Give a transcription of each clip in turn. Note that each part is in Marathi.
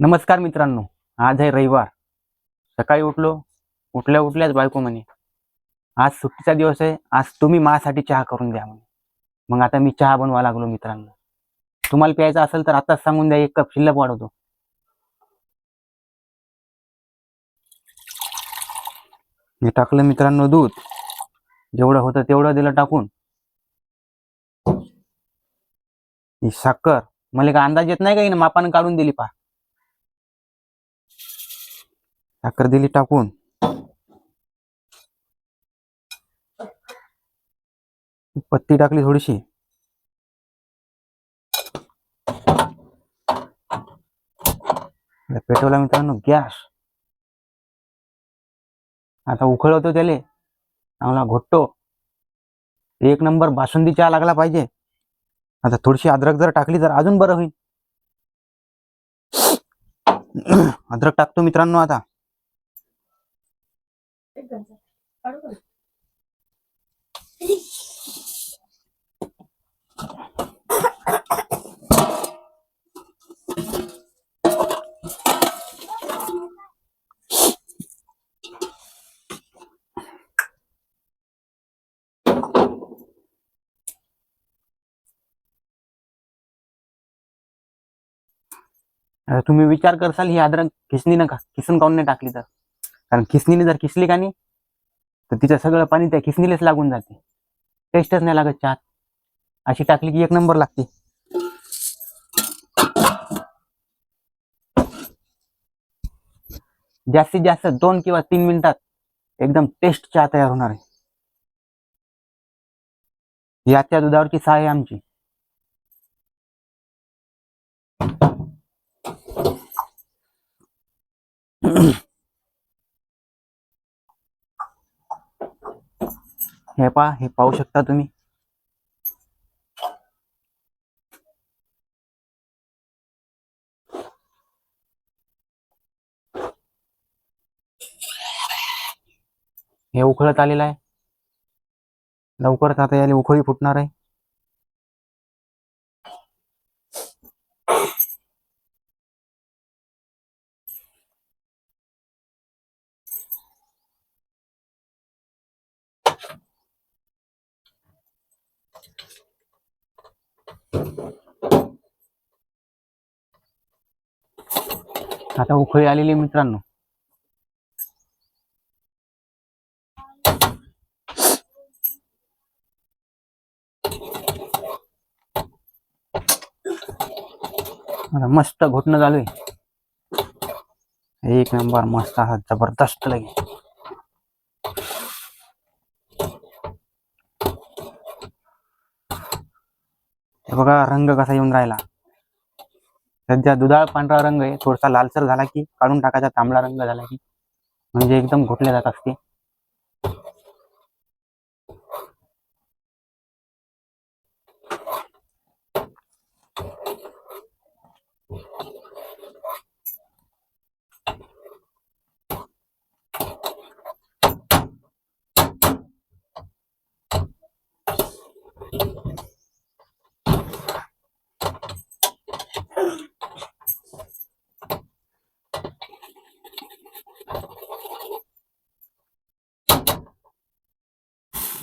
नमस्कार मित्रांनो आज आहे रविवार. सकाळी उठलो उठल्या उठल्याच बायको म्हणे आज सुट्टीचा दिवस आहे आज तुम्ही माझ्यासाठी चहा करून द्या म्हणे. मग आता मी चहा बनवा लागलो मित्रांनो. तुम्हाला प्यायचा असेल तर आताच सांगून द्या एक कप शिल्लक वाढवतो. मी टाकलं मित्रांनो दूध. जेवढं होतं तेवढं दिलं टाकून. ही साखर. मला का अंदाज येत नाही का मापानं काढून दिली पा. साखर दिली टाकून. पत्ती टाकली थोडीशी. पेटवला मित्रांनो गॅस. आता उखळवतो त्याले. चांगला घोटतो. एक नंबर बासुंदी चहा लागला पाहिजे. आता थोडीशी अद्रक जर टाकली तर अजून बरं होईल. अद्रक टाकतो मित्रांनो आता. तुम्ही विचार करसाल ही अद्रक खिसणी नका खिसून काऊन नाही टाकली तर? कारण खिसणीने जर खिसली का नाही तर तिचं सगळं पाणी त्या खिसणीलाच लागून जाते. टेस्टच नाही लागत चहात. अशी टाकली की एक नंबर लागते. जास्तीत जास्त दोन किंवा तीन मिनिटात एकदम टेस्ट चहा तयार होणार आहे. ही आजच्या दुधावरची सहा आहे आमची. हे पा हे पाहू शकता तुम्ही. हे उखळत आलेलं आहे. लवकरच आता याला उखळी फुटणार आहे. आता उकळी आलेली मित्रांनो. मस्त घोटणं चालू आहे एक नंबर मस्त हा जबरदस्त लगे हे बघा रंग कसा येऊन राहिला. सध्या दुधाळ पांढरा रंग आहे थोडासा लालसर झाला की काढून टाकायचा तांबडा रंग झाला की म्हणजे एकदम घोटले जात असते.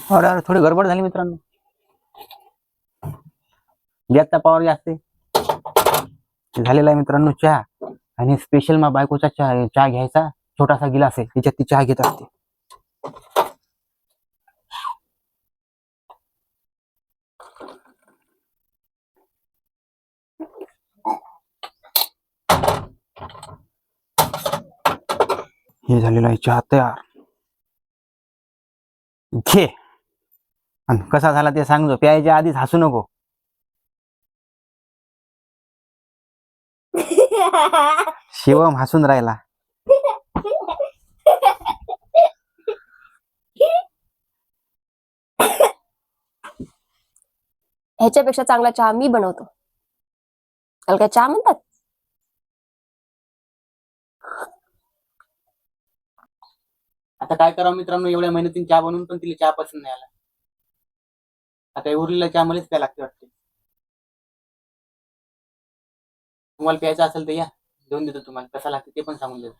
हो, अरे अरे थोडी गडबड झाली मित्रांनो. गॅसचा पॉवर जास्त झालेला आहे मित्रांनो चहा. आणि स्पेशल मा बायकोचा चहा चहा घ्यायचा. छोटासा गिलास आहे त्याच्यात ती चहा घेत असते. हे झालेलं आहे चहा तयार. घे. आणि कसा झाला ते सांगतो प्यायच्या आधीच हसू नको. शिवम हसून राहिला. ह्याच्यापेक्षा चांगला चहा मी बनवतो. त्याला काय चहा म्हणतात? आता काय करावं मित्रांनो? एवढ्या मेहनतीने चहा बनवून पण तिला चहा पसंत नाही आला. आता हे चहामध्येच प्या लागते वाटते. तुम्हाला प्यायचं असेल तर या. देऊन देतो तुम्हाला. कसा लागते ते पण सांगून देतो.